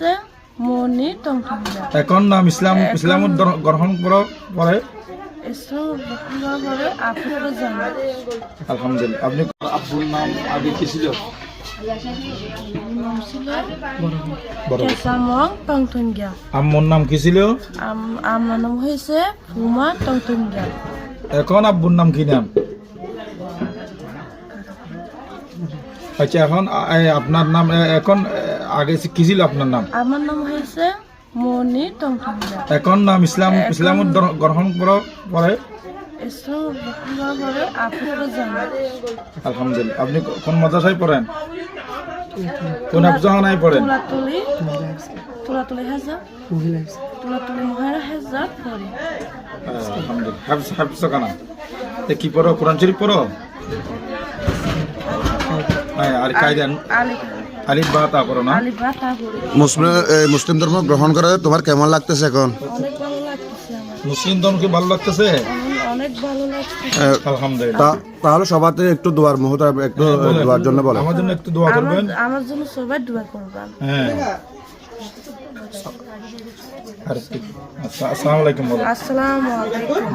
হয়েছে মনি টংটংলা এখন নাম ইসলাম ইসলাম গ্রহণ করার পরে আলহামদুলিল্লাহ। আপনি আব্বুর নাম আগে কি ছিল আম্মুর নাম কি ছিল আমার নাম হয়েছে ফুমা এখন আব্বুর নাম কি নাম? আচ্ছা এখন আপনার নাম এখন আগে কি ছিল আপনার নাম? আমার নাম হয়েছে মনি টংটংগিয়া এখন নাম ইসলাম ইসলাম গ্রহণ করার পরে আলহামদুলিল্লাহ। আপনি কোন মাদ্রাসায় পড়েন? কোন আফজাহানায় পড়েন? কি পড়ো? কোরআন শরীফ পড়ো? হ্যাঁ আর কায়দান আলিফ বা তা পড়ো না? আলি বাতা পড়ে মুসলিম মুসলিম ধর্ম গ্রহণ করে তোমার কেমন লাগতেছে এখন? অনেক ভালো লাগতেছে আমার। মুসলিম ধর্মকে ভালো লাগতেছে? অনেক ভালো লাগছে। আলহামদুলিল্লাহ। তাহলে সবাতে একটু দোয়ার মুহূর্ত একটু বলেন। দোয়ার জন্য বলে আমার জন্য একটু দোয়া করবেন। আমার জন্য সবাই দোয়া করবেন। হ্যাঁ। আর আচ্ছা, আসসালামু আলাইকুম আসসালামু আলাইকুম।